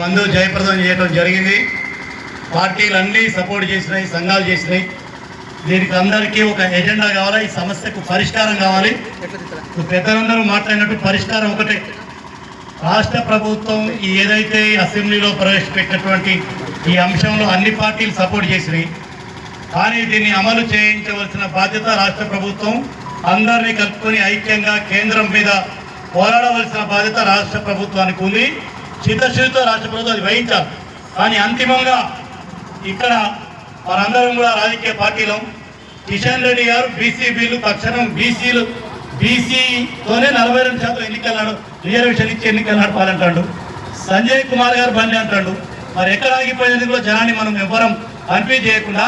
బంధు జయప్రదం చేయడం జరిగింది. పార్టీలన్నీ సపోర్ట్ చేసినాయి సంఘాలు చేసినాయి. దీనికి అందరికీ ఒక ఎజెండా కావాలి ఈ సమస్యకు పరిష్కారం కావాలి. పెద్దలందరూ మాట్లాడినట్టు పరిష్కారం ఒకటే. రాష్ట్ర ప్రభుత్వం ఏదైతే ఈ అసెంబ్లీలో ప్రవేశపెట్టినటువంటి ఈ అంశంలో అన్ని పార్టీలు సపోర్ట్ చేసినాయి. కానీ దీన్ని అమలు చేయించవలసిన బాధ్యత రాష్ట్ర ప్రభుత్వం అందరినీ కలుపుకొని ఐక్యంగా కేంద్రం మీద పోరాడవలసిన బాధ్యత రాష్ట్ర ప్రభుత్వానికి ఉంది. చిత్తశుద్ధితో రాష్ట్ర ప్రభుత్వం అది వహించాలి. కానీ అంతిమంగా ఇక్కడ వారందరం కూడా రాజకీయ పార్టీలో. కిషన్ రెడ్డి గారు బీసీ బిల్లు తక్షణం బీసీలు బీసీతోనే నలభై రెండు శాతం ఎన్నికలు రిజర్వేషన్ ఇచ్చి ఎన్నికలు నడపాలంటాడు. సంజయ్ కుమార్ గారు బండి అంటాడు. మరి ఎక్కడ ఆగిపోయింది కూడా జనాన్ని మనం ఎవ్వరం కన్ఫ్యూజ్ చేయకుండా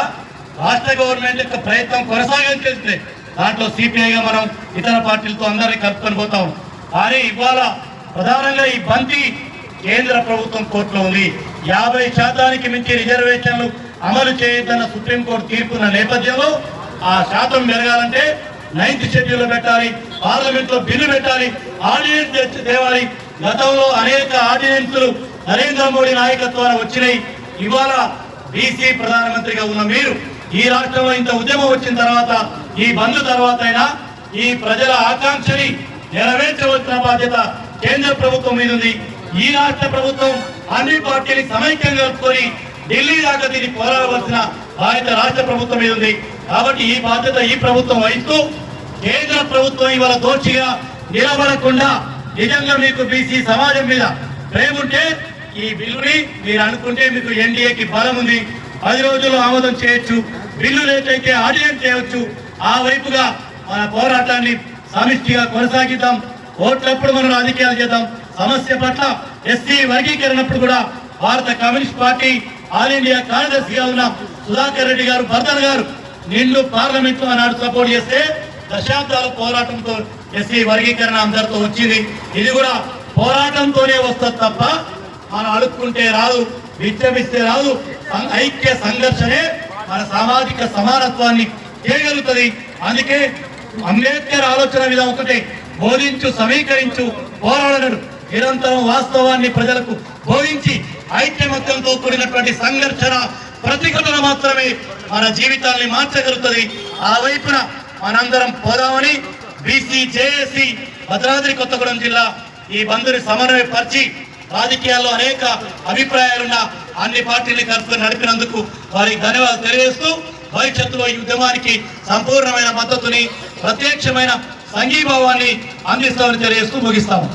రాష్ట్ర గవర్నమెంట్ యొక్క ప్రయత్నం కొనసాగించే దాంట్లో సిపిఐగా మనం ఇతర పార్టీలతో అందరినీ కలుపుకొని పోతాం. కానీ ఇవాళ ప్రధానంగా ఈ బంతి కేంద్ర ప్రభుత్వం కోర్టులో ఉంది. యాభై శాతానికి మించి రిజర్వేషన్లు అమలు చేయొద్దన్న సుప్రీంకోర్టు తీర్పున్న నేపథ్యంలో ఆ శాతం పెరగాలంటే నైన్త్ షెడ్యూల్ పెట్టాలి పార్లమెంట్లో బిల్లు పెట్టాలి ఆర్డినెన్స్ తేవాలి. గతంలో అనేక ఆర్డినెన్స్లు నరేంద్ర మోడీ నాయకత్వాన వచ్చినాయి ఇవాళ బీసీ ప్రధానమంత్రిగా ఉన్న మీరు ఈ రాష్ట్రంలో ఇంత ఉద్యమం వచ్చిన తర్వాత ఈ బంద్ తర్వాత అయినా ఈ ప్రజల ఆకాంక్షని నెరవేర్చవలసిన బాధ్యత కేంద్ర ప్రభుత్వం మీద ఉంది ఈ రాష్ట్ర ప్రభుత్వం అన్ని పార్టీలు సమైక్యంగా కలుపుకొని ఢిల్లీ దాకా దీన్ని పోరాడవలసిన బాధ్యత రాష్ట్ర ప్రభుత్వం మీద ఉంది. కాబట్టి ఈ బాధ్యత ఈ ప్రభుత్వం వహిస్తూ కేంద్ర ప్రభుత్వం ఇవాళ దోషిగా నిలబడకుండా నిజంగా మీకు బీసీ సమాజం మీద ప్రేమ ఉంటే ఈ బిల్లుని మీరు అనుకుంటే మీకు ఎన్డీఏకి బలం ఉంది. పది రోజుల్లో ఆమోదం చేయొచ్చు. బిల్లు లేటైతే ఆర్డినెన్స్ చేయవచ్చు ఆ వైపుగా మన పోరాటాన్ని సమిష్టిగా కొనసాగిద్దాం. ఓట్లప్పుడు మనం రాజకీయాలు చేద్దాం. సమస్య పట్ల ఎస్సీ వర్గీకరణప్పుడు కూడా భారత కమ్యూనిస్ట్ పార్టీ ఆల్ ఇండియా కార్యదర్శిగా ఉన్న సుధాకర్ రెడ్డి గారు భర్తన్ గారు నిన్ను పార్లమెంట్లో ఆనాడు సపోర్ట్ చేస్తే దశాబ్దాల పోరాటంతో ఎస్సీ వర్గీకరణ అందరితో వచ్చింది. ఇది కూడా పోరాటంతోనే వస్తుంది తప్ప మనం అడుక్కుంటే రాదు విచ్చమిస్తే రాదు. ఐక్య సంఘర్షణే మన సామాజిక సమానత్వాన్ని చేయగలుగుతుంది అందుకే అంబేద్కర్ ఆలోచన విధానం ఒకటే బోధించు సమీకరించు పోరాడడు. నిరంతరం వాస్తవాన్ని ప్రజలకు బోధించి ఐక్యమత్యంతో కూడినటువంటి సంఘర్షణ ప్రతిఘటన మాత్రమే మన జీవితాల్ని మార్చగలుగుతుంది. ఆ వైపున మనందరం పోదామని బీసీ జేఏసీ భద్రాద్రి కొత్తగూడెం జిల్లా ఈ బంధుని సమన్వయపరిచి రాజకీయాల్లో అనేక అభిప్రాయాలున్న అన్ని పార్టీని కలుపుకొని నడిపినందుకు వారికి ధన్యవాదాలు తెలియజేస్తూ భవిష్యత్తులో ఈ ఉద్యమానికి సంపూర్ణమైన మద్దతుని ప్రత్యక్షమైన సంఘీభావాన్ని అందిస్తామని తెలియజేస్తూ ముగిస్తాము.